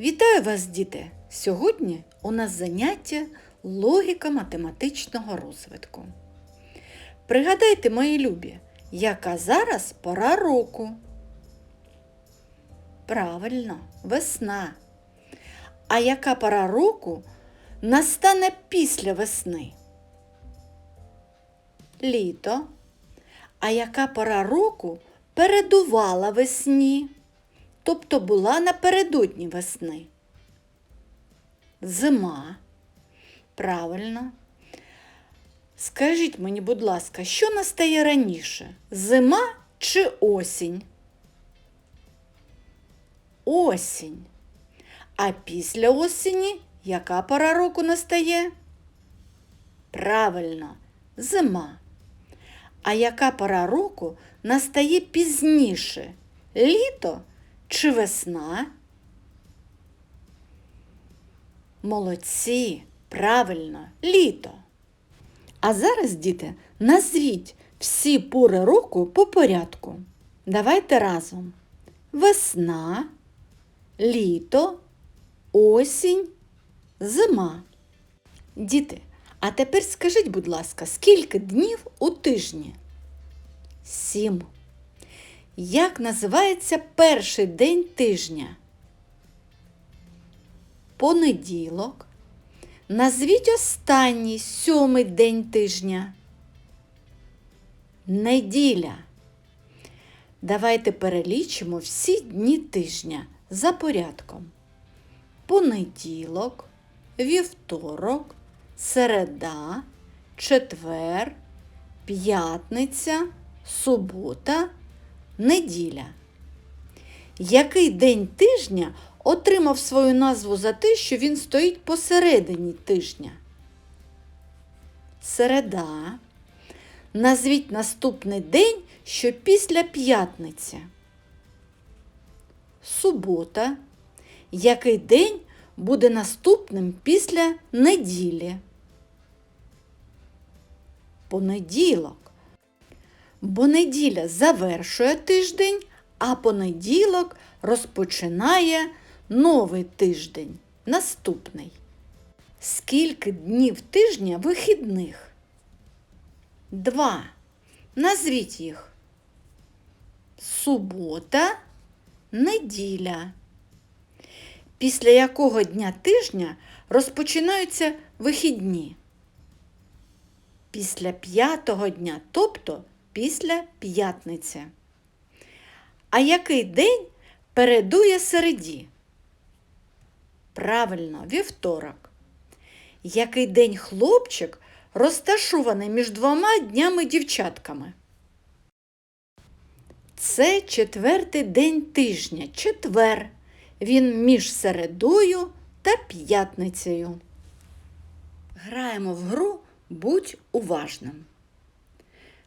Вітаю вас, діти! Сьогодні у нас заняття логіка математичного розвитку. Пригадайте, мої любі, яка зараз пора року? Правильно, весна. А яка пора року настане після весни? Літо. А яка пора року передувала весні? Тобто була напередодні весни. Зима. Правильно. Скажіть мені, будь ласка, що настає раніше? Зима чи осінь? Осінь. А після осені яка пора року настає? Правильно, зима. А яка пора року настає пізніше? Літо чи весна? Молодці, правильно, літо. А зараз, діти, назвіть всі пори року по порядку. Давайте разом. Весна, літо, осінь, зима. Діти, а тепер скажіть, будь ласка, скільки днів у тижні? Сім. Як називається перший день тижня? Понеділок. Назвіть останній сьомий день тижня. Неділя. Давайте перелічимо всі дні тижня за порядком. Понеділок, вівторок, середа, четвер, п'ятниця, субота неділя. Який день тижня отримав свою назву за те, що він стоїть посередині тижня? Середа. Назвіть наступний день, що після п'ятниці. Субота. Який день буде наступним після неділі? Понеділок бо неділя завершує тиждень, а понеділок розпочинає новий тиждень, наступний. Скільки днів тижня вихідних? Два. Назвіть їх. Субота, неділя. Після якого дня тижня розпочинаються вихідні? Після п'ятого дня, тобто після п'ятниці. А який день передує середі? Правильно, вівторок. Який день хлопчик розташований між двома днями дівчатками? Це четвертий день тижня, четвер. Він між середою та п'ятницею. Граємо в гру Будь уважним.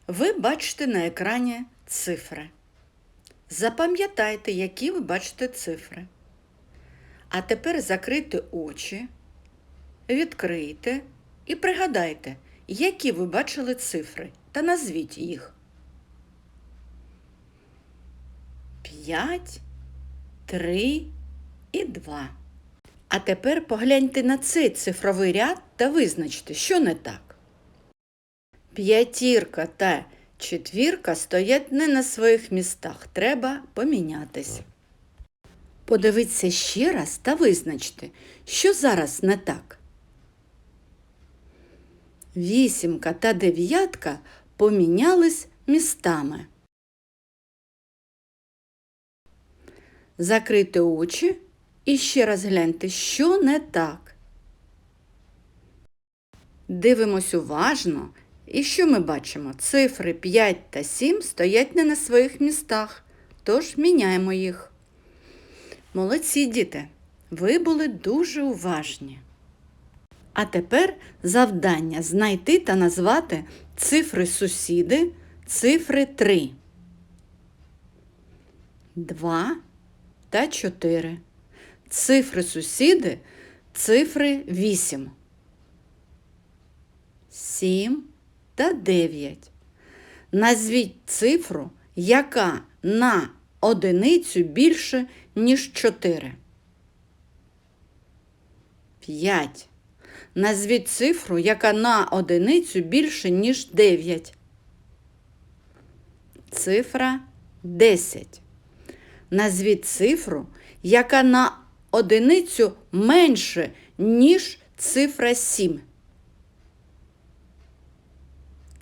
Ви бачите на екрані цифри. Запам'ятайте, які ви бачите цифри. А тепер закрийте очі, відкрийте і пригадайте, які ви бачили цифри, та назвіть їх. П'ять, три і два. А тепер погляньте на цей цифровий ряд та визначте, що не так. П'ятірка та четвірка стоять не на своїх містах. Треба помінятись. Подивіться ще раз та визначте, що зараз не так. Вісімка та дев'ятка помінялись містами. Закрийте очі і ще раз гляньте, що не так. Дивимось уважно і що ми бачимо? Цифри 5 та 7 стоять не на своїх містах, тож міняємо їх. Молодці діти, ви були дуже уважні. А тепер завдання знайти та назвати цифри сусіди, цифри 3, 2 та 4. Цифри сусіди, цифри 8, 7 та 9. Назвіть цифру, яка на одиницю більше, ніж 4. 5. Назвіть цифру, яка на одиницю більше, ніж 9. Цифра 10. Назвіть цифру, яка на одиницю менше, ніж цифра 7.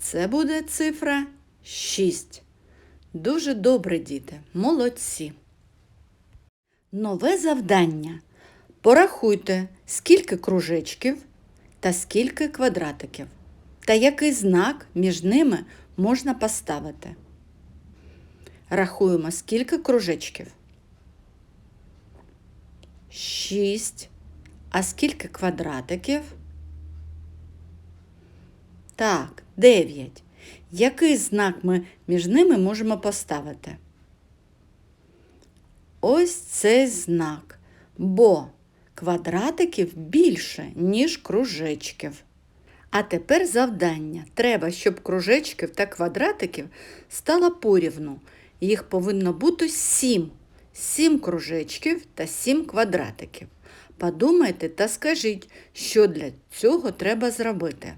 Це буде цифра 6. Дуже добре, діти, молодці. Нове завдання. Порахуйте, скільки кружечків та скільки квадратиків, та який знак між ними можна поставити. Рахуємо, скільки кружечків. Шість. А скільки квадратиків? Так, дев'ять. Який знак ми між ними можемо поставити? Ось цей знак, бо квадратиків більше, ніж кружечків. А тепер завдання. Треба, щоб кружечків та квадратиків стало порівну. Їх повинно бути сім. Сім кружечків та сім квадратиків. Подумайте та скажіть, що для цього треба зробити.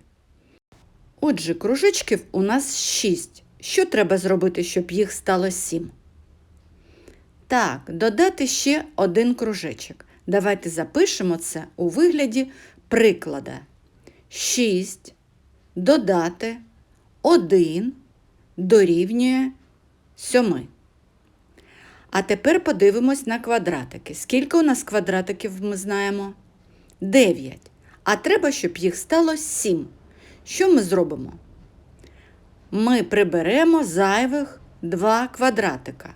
Отже, кружечків у нас 6. Що треба зробити, щоб їх стало 7? Так, додати ще один кружечок. Давайте запишемо це у вигляді приклада. 6 додати 1 дорівнює 7. А тепер подивимось на квадратики. Скільки у нас квадратиків ми знаємо? 9. А треба, щоб їх стало 7. Що ми зробимо? Ми приберемо зайвих два квадратика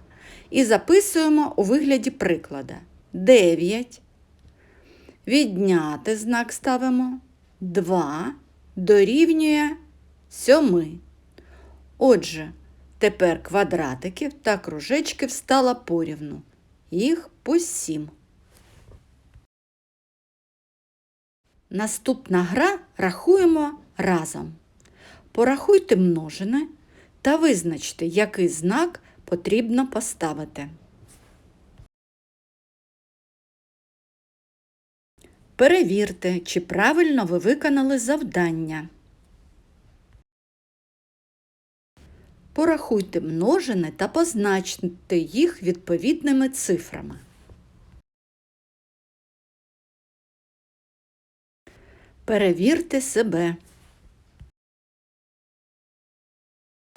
і записуємо у вигляді приклада. 9. Відняти знак ставимо. 2 дорівнює 7. Отже, тепер квадратиків та кружечків стало порівну. Їх по 7. Наступна гра рахуємо разом. Порахуйте множини та визначте, який знак потрібно поставити. Перевірте, чи правильно ви виконали завдання. Порахуйте множини та позначте їх відповідними цифрами. Перевірте себе.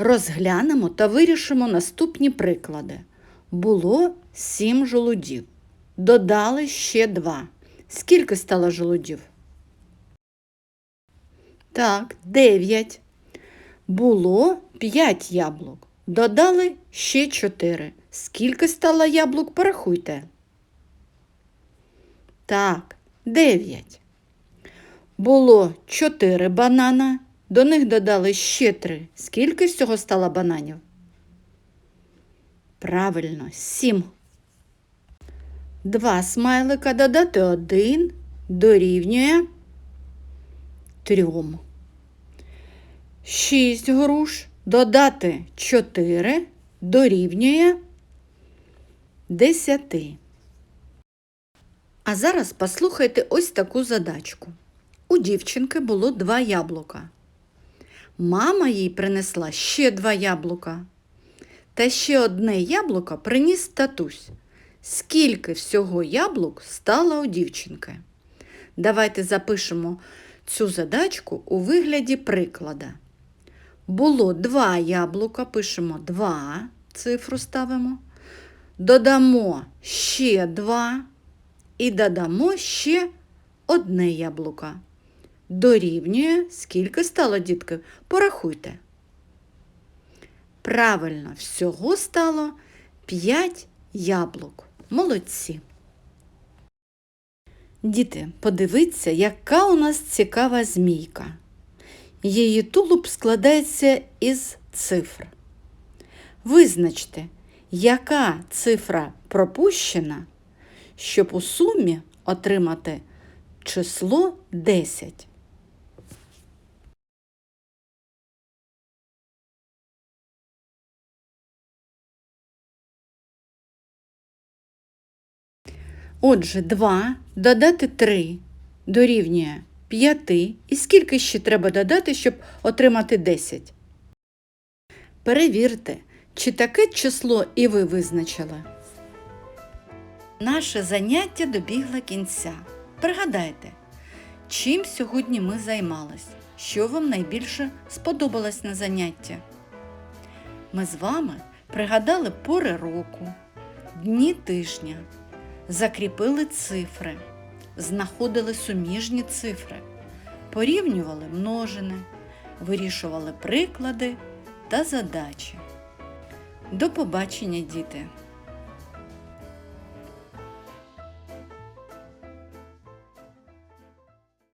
Розглянемо та вирішимо наступні приклади. Було сім жолудів. Додали ще два. Скільки стало жолудів? Так, дев'ять. Було п'ять яблук. Додали ще чотири. Скільки стало яблук, порахуйте. Так, дев'ять. Було чотири банана. До них додали ще три. Скільки всього стало бананів? Правильно, сім. Два смайлика додати один дорівнює трьом. Шість груш додати чотири дорівнює десяти. А зараз послухайте ось таку задачку. У дівчинки було два яблука. Мама їй принесла ще два яблука. Та ще одне яблуко приніс татусь. Скільки всього яблук стало у дівчинки? Давайте запишемо цю задачку у вигляді приклада. Було два яблука, пишемо два, цифру ставимо. Додамо ще два і додамо ще одне яблуко. Дорівнює, скільки стало, дітки? Порахуйте. Правильно, всього стало 5 яблук. Молодці. Діти, подивіться, яка у нас цікава змійка. Її тулуб складається із цифр. Визначте, яка цифра пропущена, щоб у сумі отримати число 10. Отже, 2 додати 3 дорівнює 5 і скільки ще треба додати, щоб отримати 10? Перевірте, чи таке число і ви визначили. Наше заняття добігло кінця. Пригадайте, чим сьогодні ми займались, що вам найбільше сподобалось на заняття. Ми з вами пригадали пори року, дні тижня, закріпили цифри, знаходили суміжні цифри, порівнювали множини, вирішували приклади та задачі. До побачення, діти!